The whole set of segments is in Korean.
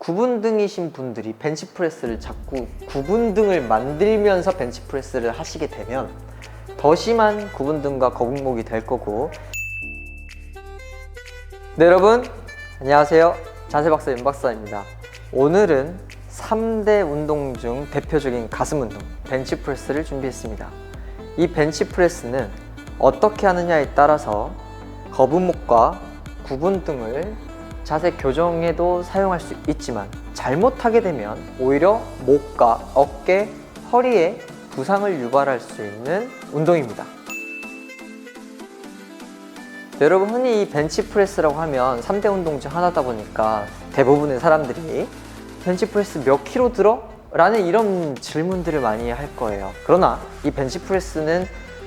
구분등이신 분들이 벤치프레스를 자꾸 구분등을 만들면서 벤치프레스를 하시게 되면 더 심한 구분등과 거북목이 될 거고. 네 여러분. 안녕하세요. 자세박사 윤박사입니다. 오늘은 3대 운동 중 대표적인 가슴 운동 벤치프레스를 준비했습니다. 이 벤치프레스는 어떻게 하느냐에 따라서 거북목과 구분등을 자세 교정에도 사용할 수 있지만 잘못하게 되면 오히려 목과 어깨, 허리에 부상을 유발할 수 있는 운동입니다. 여러분 흔히 이 벤치프레스라고 하면 3대 운동 중 하나다 보니까 대부분의 사람들이 벤치프레스 몇 킬로 들어? 라는 이런 질문들을 많이 할 거예요. 그러나 이 벤치프레스는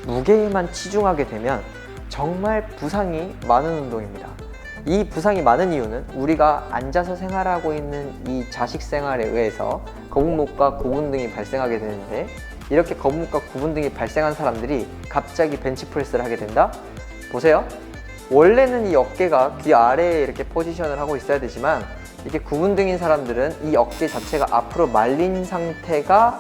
무게에만 치중하게 되면 정말 부상이 많은 운동입니다. 이 부상이 많은 이유는 우리가 앉아서 생활하고 있는 이 자식 생활에 의해서 거북목과 구분 등이 발생하게 되는데 이렇게 거북목과 구분 등이 발생한 사람들이 갑자기 벤치프레스를 하게 된다? 보세요. 원래는 이 어깨가 귀 아래에 이렇게 포지션을 하고 있어야 되지만 이게 구분 등인 사람들은 이 어깨 자체가 앞으로 말린 상태가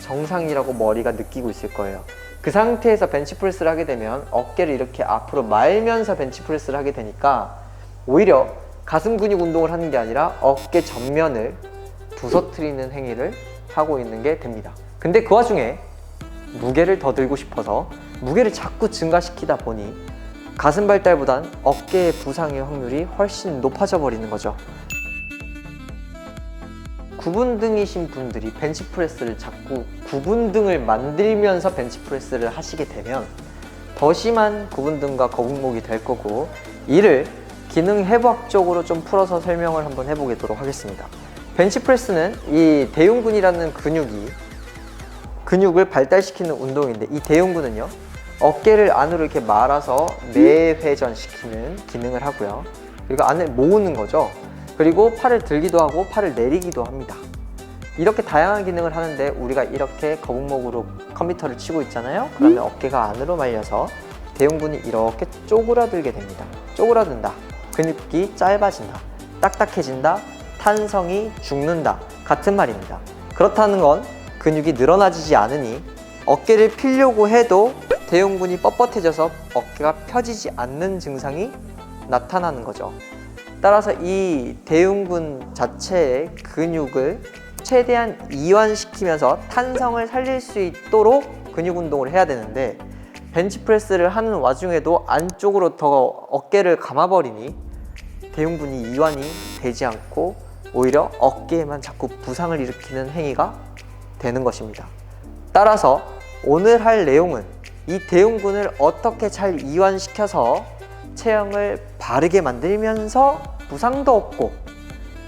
정상이라고 머리가 느끼고 있을 거예요. 그 상태에서 벤치프레스를 하게 되면 어깨를 이렇게 앞으로 말면서 벤치프레스를 하게 되니까 오히려 가슴 근육 운동을 하는 게 아니라 어깨 전면을 부서뜨리는 행위를 하고 있는 게 됩니다. 근데 그 와중에 무게를 더 들고 싶어서 무게를 자꾸 증가시키다 보니 가슴 발달보단 어깨의 부상의 확률이 훨씬 높아져 버리는 거죠. 구분등이신 분들이 벤치프레스를 자꾸 구분등을 만들면서 벤치프레스를 하시게 되면 더 심한 구분등과 거북목이 될 거고 이를 기능 해부학적으로 좀 풀어서 설명을 한번 해보도록 하겠습니다. 벤치프레스는 이 대흉근이라는 근육이 근육을 발달시키는 운동인데 이 대흉근은요 어깨를 안으로 이렇게 말아서 내회전시키는 기능을 하고요. 그리고 안을 모으는 거죠. 그리고 팔을 들기도 하고 팔을 내리기도 합니다. 이렇게 다양한 기능을 하는데 우리가 이렇게 거북목으로 컴퓨터를 치고 있잖아요. 그러면 어깨가 안으로 말려서 대흉근이 이렇게 쪼그라들게 됩니다. 쪼그라든다 근육이 짧아진다 딱딱해진다 탄성이 죽는다 같은 말입니다 그렇다는 건 근육이 늘어나지지 않으니 어깨를 피려고 해도 대흉근이 뻣뻣해져서 어깨가 펴지지 않는 증상이 나타나는 거죠. 따라서 이 대흉근 자체의 근육을 최대한 이완시키면서 탄성을 살릴 수 있도록 근육 운동을 해야 되는데 벤치프레스를 하는 와중에도 안쪽으로 더 어깨를 감아버리니 대흉근이 이완이 되지 않고 오히려 어깨에만 자꾸 부상을 일으키는 행위가 되는 것입니다. 따라서 오늘 할 내용은 이 대흉근을 어떻게 잘 이완시켜서 체형을 바르게 만들면서 부상도 없고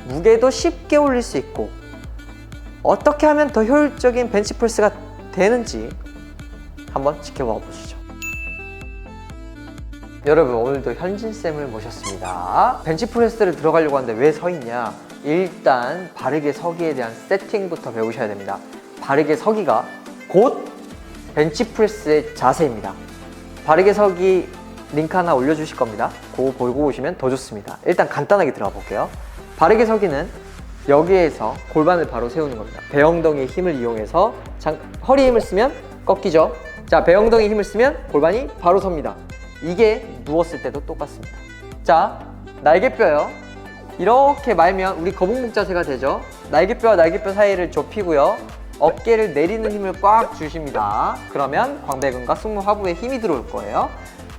무게도 쉽게 올릴 수 있고 어떻게 하면 더 효율적인 벤치프레스가 되는지 한번 지켜봐 보시죠. 여러분 오늘도 현진쌤을 모셨습니다. 벤치프레스를 들어가려고 하는데 왜 서 있냐? 일단 바르게 서기에 대한 세팅부터 배우셔야 됩니다. 바르게 서기가 곧 벤치프레스의 자세입니다. 바르게 서기 링크 하나 올려주실 겁니다. 그거 보고 오시면 더 좋습니다. 일단 간단하게 들어가 볼게요. 바르게 서기는 여기에서 골반을 바로 세우는 겁니다. 배엉덩이의 힘을 이용해서 장, 허리 힘을 쓰면 꺾이죠. 자, 배엉덩이 힘을 쓰면 골반이 바로 섭니다. 이게 누웠을 때도 똑같습니다. 자, 날개뼈요. 이렇게 말면 우리 거북목 자세가 되죠. 날개뼈와 날개뼈 사이를 좁히고요. 어깨를 내리는 힘을 꽉 주십니다. 그러면 광배근과 승모하부에 힘이 들어올 거예요.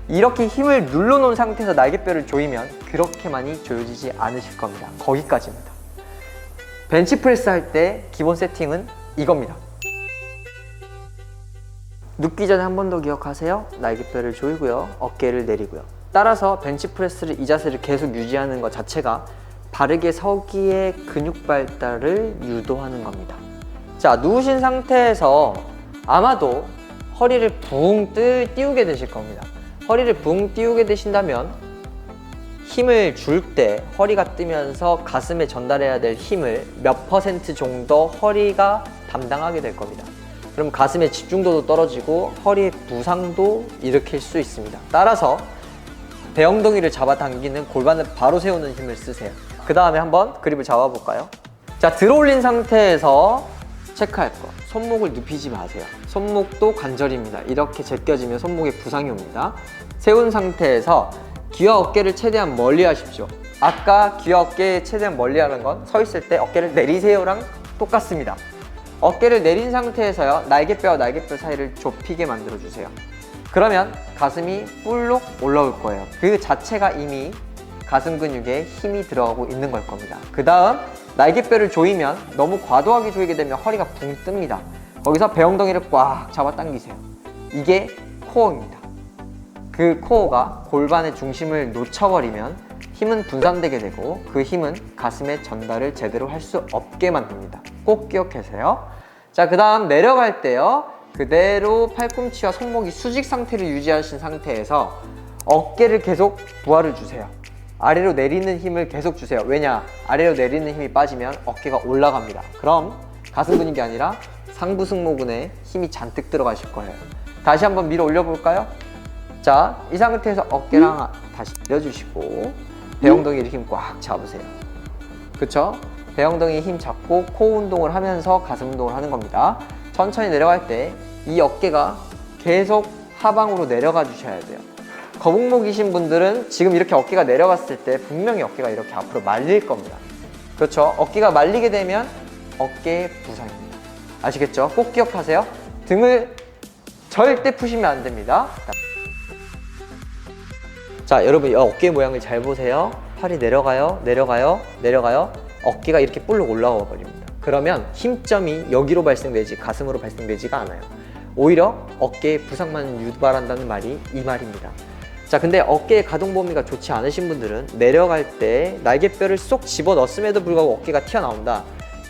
이렇게 힘을 눌러놓은 상태에서 날개뼈를 조이면 그렇게 많이 조여지지 않으실 겁니다. 거기까지입니다. 벤치프레스 할 때 기본 세팅은 이겁니다. 눕기 전에 한 번 더 기억하세요. 날개뼈를 조이고요. 어깨를 내리고요. 따라서 벤치프레스를 이 자세를 계속 유지하는 것 자체가 바르게 서기의 근육 발달을 유도하는 겁니다. 자, 누우신 상태에서 아마도 허리를 붕 뜨, 띄우게 되실 겁니다. 허리를 붕 띄우게 되신다면 힘을 줄 때 허리가 뜨면서 가슴에 전달해야 될 힘을 몇 퍼센트 정도 허리가 담당하게 될 겁니다. 그럼 가슴의 집중도도 떨어지고 허리의 부상도 일으킬 수 있습니다. 따라서 배엉덩이를 잡아당기는 골반을 바로 세우는 힘을 쓰세요. 그 다음에 한번 그립을 잡아볼까요? 자, 들어올린 상태에서 체크할 거. 손목을 눕히지 마세요. 손목도 관절입니다. 이렇게 제껴지면 손목에 부상이 옵니다. 세운 상태에서 귀와 어깨를 최대한 멀리 하십시오. 아까 귀와 어깨 최대한 멀리 하는 건 서 있을 때 어깨를 내리세요랑 똑같습니다. 어깨를 내린 상태에서요, 날개뼈와 날개뼈 사이를 좁히게 만들어 주세요. 그러면 가슴이 볼록 올라올 거예요. 그 자체가 이미 가슴 근육에 힘이 들어가고 있는 걸 겁니다. 그 다음 날개뼈를 조이면 너무 과도하게 조이게 되면 허리가 붕 뜹니다. 거기서 배엉덩이를 꽉 잡아 당기세요. 이게 코어입니다. 그 코어가 골반의 중심을 놓쳐버리면 힘은 분산되게 되고 그 힘은 가슴에 전달을 제대로 할 수 없게 만듭니다. 꼭 기억하세요. 자, 그 다음 내려갈 때요. 그대로 팔꿈치와 손목이 수직 상태를 유지하신 상태에서 어깨를 계속 부하를 주세요. 아래로 내리는 힘을 계속 주세요. 왜냐? 아래로 내리는 힘이 빠지면 어깨가 올라갑니다. 그럼 가슴 근육이 아니라 상부 승모근에 힘이 잔뜩 들어가실 거예요. 다시 한번 밀어 올려볼까요? 자, 이 상태에서 어깨랑 다시 내려주시고 배엉덩이를 힘꽉 잡으세요. 그쵸? 배엉덩이 힘 잡고 코 운동을 하면서 가슴 운동을 하는 겁니다. 천천히 내려갈 때 이 어깨가 계속 하방으로 내려가 주셔야 돼요. 거북목이신 분들은 지금 이렇게 어깨가 내려갔을 때 분명히 어깨가 이렇게 앞으로 말릴 겁니다. 그렇죠? 어깨가 말리게 되면 어깨 부상입니다. 아시겠죠? 꼭 기억하세요. 등을 절대 푸시면 안 됩니다. 자, 여러분 이 어깨 모양을 잘 보세요. 팔이 내려가요, 내려가요, 내려가요. 어깨가 이렇게 볼록 올라와 버립니다. 그러면 힘점이 여기로 발생되지 가슴으로 발생되지가 않아요. 오히려 어깨에 부상만 유발한다는 말이 이 말입니다. 자, 근데 어깨의 가동 범위가 좋지 않으신 분들은 내려갈 때 날개뼈를 쏙 집어 넣었음에도 불구하고 어깨가 튀어나온다.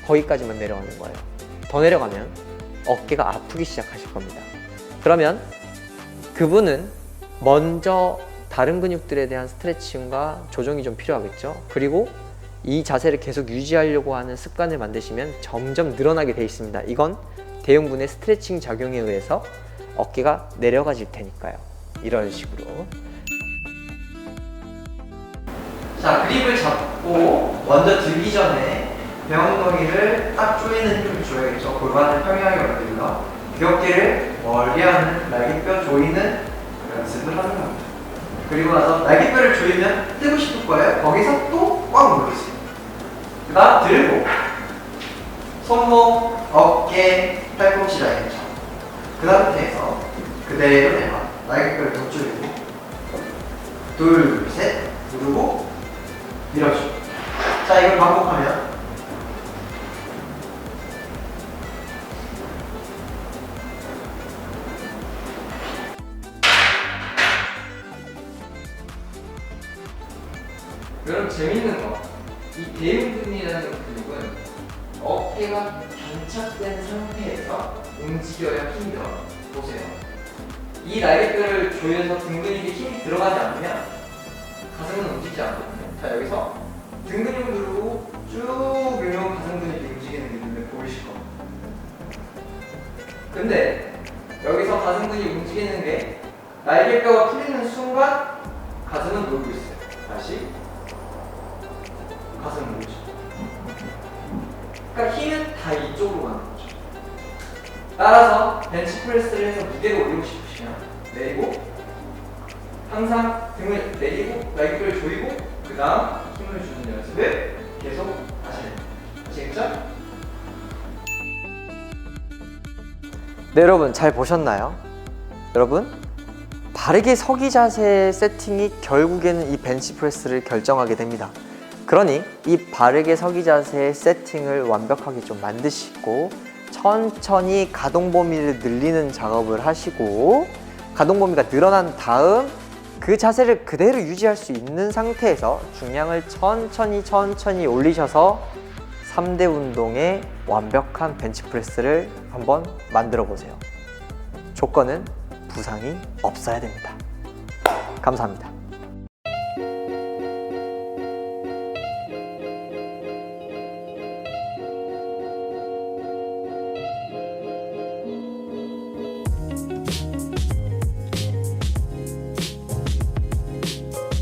거기까지만 내려가는 거예요. 더 내려가면 어깨가 아프기 시작하실 겁니다. 그러면 그분은 먼저 다른 근육들에 대한 스트레칭과 조정이 좀 필요하겠죠. 그리고 이 자세를 계속 유지하려고 하는 습관을 만드시면 점점 늘어나게 돼 있습니다. 이건 대형분의 스트레칭 작용에 의해서 어깨가 내려가질 테니까요. 이런 식으로. 자, 그립을 잡고 먼저 들기 전에 배엉덩이를 딱 조이는 힘을 줘야겠죠. 골반을 평행하게 만들며 귀어깨를 멀리 하는 날개뼈 조이는 연습을 하는 겁니다. 그리고 나서 날개뼈를 조이면 뜨고 싶을 거예요. 거기서 또꽉 누르세요. 그 다음 들고 손목, 어깨, 팔꿈치 라인 쳐. 그 상태에서 그대로 내가 날개뼈를 더 줄이고 둘, 셋 누르고 밀어주고 자 이걸 반복하면 여러분 재밌는 거. 이 대흉근이라는 근육은 어깨가 단착된 상태에서 움직여야 힘이 들어요. 보세요. 이 날개뼈를 조여서 등 근육에 힘이 들어가지 않으면 가슴은 움직이지 않거든요. 자 여기서 등 근육을 누르고 쭉 이런 가슴 근육이 움직이는 게 눈에 보이실 겁니다. 근데 여기서 가슴 근육이 움직이는 게 날개뼈가 풀리는 순간 가슴은 놀고 있어요. 다시 가슴은 놀죠. 그러니까 힘은 다 이쪽으로 가는 거죠. 따라서 벤치프레스를 해서 무게를 올리고 싶으시면 내리고 항상 등을 내리고 날개뼈를 조이고 그 다음 힘을 주는 연습을 계속 됩니다. 아시겠죠? 네 여러분 잘 보셨나요? 여러분 바르게 서기 자세 세팅이 결국에는 이 벤치프레스를 결정하게 됩니다. 그러니 이 바르게 서기 자세의 세팅을 완벽하게 좀 만드시고 천천히 가동 범위를 늘리는 작업을 하시고 가동 범위가 늘어난 다음 그 자세를 그대로 유지할 수 있는 상태에서 중량을 천천히 천천히 올리셔서 3대 운동의 완벽한 벤치프레스를 한번 만들어 보세요. 조건은 부상이 없어야 됩니다. 감사합니다.